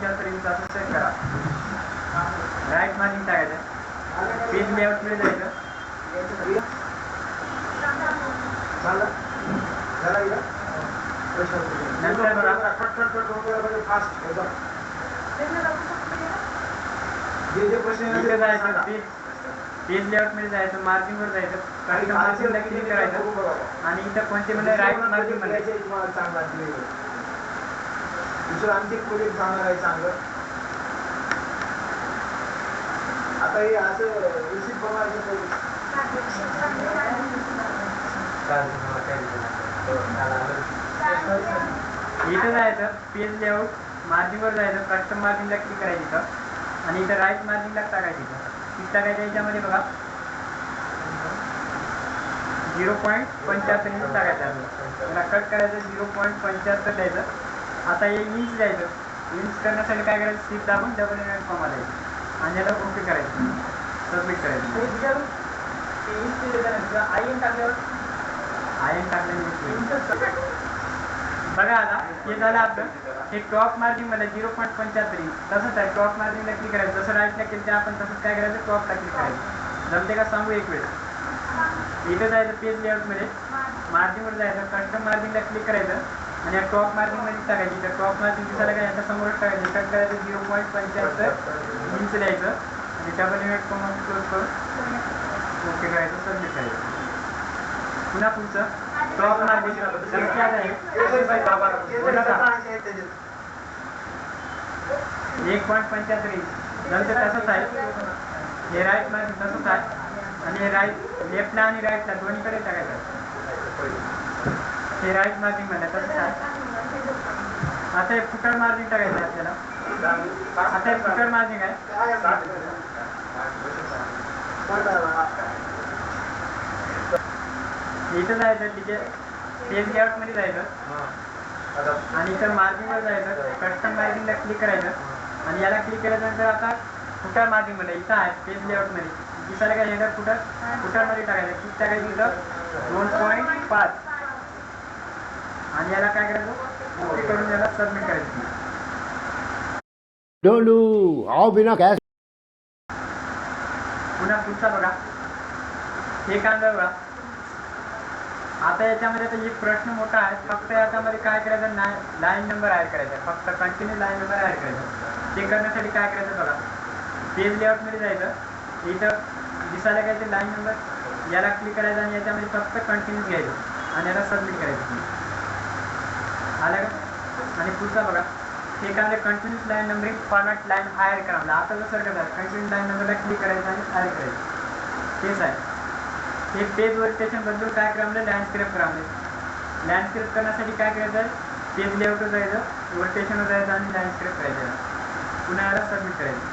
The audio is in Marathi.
पंच्याहत्तर इंच असं सेट करा राईट मार्जिन टाकायचं पेज लेआउटमध्ये जायचं नंतर बघा. इथे जायचं पेज पेज लेआउटमध्ये जायचं. क्लिक करायचं. आणि इथं कोणते म्हणजे राईट मार्जिनमध्ये दुसरं आणखी एक प्रोजेक्ट सांगणार आहे चांगलं आता हे असं रिसिप्ट बनवायचं इथं जायचं पेज लेआउट मार्जिनवर जायचं कस्टम मार्जिनला क्लिक करायचं इथं. आणि इथं राईट मार्जिनला टाकायचं इथं. क्लिक टाकायचं याच्यामध्ये बघा. झिरो पॉईंट पंच्याहत्तर इंच टाकायचं. आहे. कट करायचं झिरो पॉईंट पंच्याहत्तर द्यायचं. आता हे इंच द्यायचं इंच करण्यासाठी काय करायचं? सीट दाबून डबल युनिट फॉर्म आलायचं आणि याला ओके करायचं. सबमिट करायचं. आयन टाकल्यावर? आयन टाकल्यानंतर बघा आता हे झालं आपलं. हे टॉप मार्जिनमध्ये झिरो पॉईंट पंच्याहत्तर. तसंच आहे. टॉप मार्जिनला क्लिक करायचं. जसं राईटला केलं ते आपण तसंच काय करायचं? टॉपला क्लिक करायचं. जमते का सांगू एक वेळ? इथं जायचं पेज लेआउटमध्ये मार्जिनवर जायचं. कस्टम मार्जिनला क्लिक करायचं. आणि या टॉप मार्जिनमध्ये टाकायची. तर टॉप मार्किंग दिसायला काय याच्या समोरच टाकायचं. कट करायचं झिरो पॉईंट पंच्याहत्तर इंच द्यायचं आणि डबल युनिट कॉमा क्लोज करून ओके करायचं. सबमिट करायचं. पुन्हा पुढचं. टॉप मार्किंग एक पॉईंट पंच्याहत्तर इंच नंतर तसंच आहे. हे राईट मार्किंग तसंच आहे. आणि हे राईट लेफ्टला आणि राईटला दोन्हीकडे टाकायचं. हे राईट मार्जिनमध्ये आता हे फुटर मार्जिन टाकायचं आहे आपल्याला आता हे फुटर मार्जिन आहे इथं जायचं तिथे पेज लेआउटमध्ये जायचं. आणि इथं मार्जिनवर जायचं. कस्टम मार्जिनला क्लिक करायचं. आणि याला क्लिक केल्यानंतर आता फुटर मार्जिनमध्ये इथं आहे पेज लेआउटमध्ये दिसायला काय येणार फुटर फुटरमध्ये टाकायचं. किती टाकायचं इथं? दोन पॉईंट पाच. आणि याला काय करायचं? करून याला सबमिट करायचं. do all बिना cash. पुन्हा पुढचा बघा. हे कांदा बघा? आता याच्यामध्ये आता एक प्रश्न मोठा आहे. फक्त याच्यामध्ये काय करायचं? लाईन नंबर ऍड करायचा आहे. फक्त कंटिन्यू लाईन नंबर ऍड करायचा ते करण्यासाठी काय करायचं बघा? पेज लेआउटमध्ये जायचं. इथं दिसायला काय ते लाईन नंबर याला क्लिक करायचं आणि याच्यामध्ये फक्त कंटिन्यू घ्यायचं. आणि याला सबमिट करायचं. आलं का? आणि पुढचा बघा. हे काय continuous line numbering format line higher करा आता जसं कसं आहे लाईन नंबरला क्लिक करायचं आणि हायर करायचं. तेच आहे. हे पेज ओरिएंटेशन काय करावलं म्हणजे लँडस्केप करा लँडस्केप करण्यासाठी काय करायचं? आहे पेज लेआउटवर जायचं. ओरिएंटेशनवर जायचं आणि लँडस्केप करायचं. पुन्हा याला सबमिट करायचं.